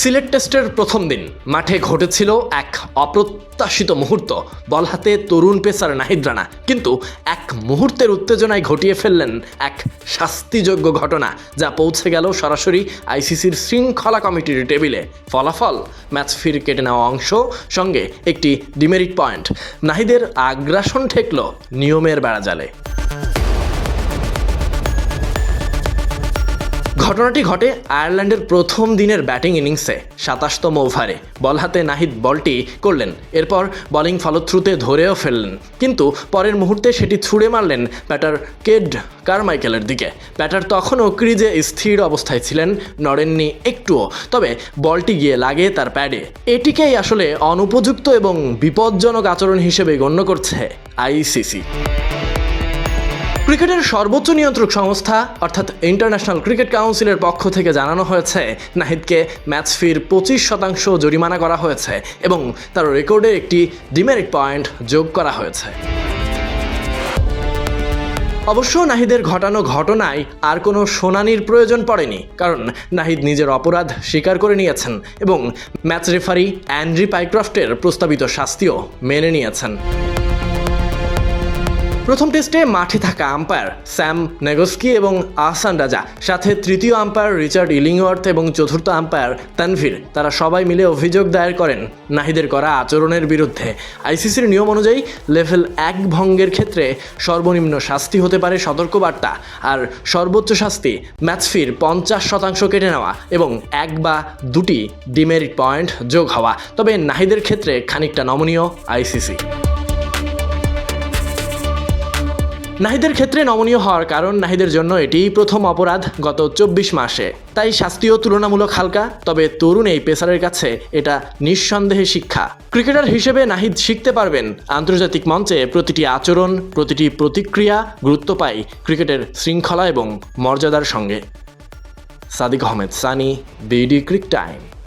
সিলেট টেস্টের প্রথম দিন মাঠে ঘটেছিল এক অপ্রত্যাশিত মুহূর্ত। বল হাতে তরুণ পেসার নাহিদ রানা। কিন্তু এক মুহূর্তের উত্তেজনায় ঘটিয়ে ফেললেন এক শাস্তিযোগ্য ঘটনা, যা পৌঁছে গেল সরাসরি আইসিসির শৃঙ্খলা কমিটির টেবিলে। ফলাফল, ম্যাচ ফির কেটে নেওয়া অংশ, সঙ্গে একটি ডিমেরিট পয়েন্ট। নাহিদের আগ্রাসন ঠেকল নিয়মের বেড়াজালে। ঘটনাটি ঘটে আয়ারল্যান্ডের প্রথম দিনের ব্যাটিং ইনিংসে, সাতাশতম ওভারে। বল হাতে নাহিদ বলটি করলেন, এরপর বোলিং ফলশ্রুতে ধরেও ফেললেন। কিন্তু পরের মুহূর্তে সেটি ছুঁড়ে মারলেন ব্যাটার কেড কারমাইকেলের দিকে। ব্যাটার তখনও ক্রিজে স্থির অবস্থায় ছিলেন, নড়েননি একটুও। তবে বলটি গিয়ে লাগে তার প্যাডে। এটিকেই আসলে অনুপযুক্ত এবং বিপজ্জনক আচরণ হিসেবে গণ্য করছে আইসিসি। ক্রিকেটের সর্বোচ্চ নিয়ন্ত্রক সংস্থা, অর্থাৎ ইন্টারন্যাশনাল ক্রিকেট কাউন্সিলের পক্ষ থেকে জানানো হয়েছে, নাহিদকে ম্যাচ ফির পঁচিশ শতাংশ জরিমানা করা হয়েছে এবং তার রেকর্ডে একটি ডিমেরিট পয়েন্ট যোগ করা হয়েছে। অবশ্য নাহিদের ঘটানো ঘটনায় আর কোনো শুনানির প্রয়োজন পড়েনি, কারণ নাহিদ নিজের অপরাধ স্বীকার করে নিয়েছেন এবং ম্যাচ রেফারি অ্যান্ড্রি পাইক্রফটের প্রস্তাবিত শাস্তিও মেনে নিয়েছেন। প্রথম টেস্টে মাঠে থাকা আম্পায়ার স্যাম নেগোস্কি এবং আহসান রাজা, সাথে তৃতীয় আম্পায়ার রিচার্ড ইলিংওয়ার্থ এবং চতুর্থ আম্পায়ার তানভীর। তারা সবাই মিলে অভিযোগ দায়ের করেন নাহিদের করা আচরণের বিরুদ্ধে। আইসিসির নিয়ম অনুযায়ী লেভেল এক ভঙ্গের ক্ষেত্রে সর্বনিম্ন শাস্তি হতে পারে সতর্কবার্তা আর সর্বোচ্চ শাস্তি ম্যাচ ফির পঞ্চাশ শতাংশ কেটে নেওয়া এবং এক বা দুটি ডিমেরিট পয়েন্ট যোগ হওয়া। তবে নাহিদের ক্ষেত্রে খানিকটা নমনীয় আইসিসি। নাহিদের ক্ষেত্রে নমনীয় হওয়ার কারণ নাহিদের জন্য এটিই প্রথম অপরাধ গত চব্বিশ মাসে। তাই শাস্তিও তুলনামূলক হালকা, তবে তরুণ এই পেসারের কাছে এটা নিঃসন্দেহে শিক্ষা। ক্রিকেটার হিসেবে নাহিদ শিখতে পারবেন। আন্তর্জাতিক মঞ্চে প্রতিটি আচরণ, প্রতিটি প্রতিক্রিয়া গুরুত্ব পায় ক্রিকেটের শৃঙ্খলা এবং মর্যাদার সঙ্গে। Sadik Ahmed Sunny, BD cric time.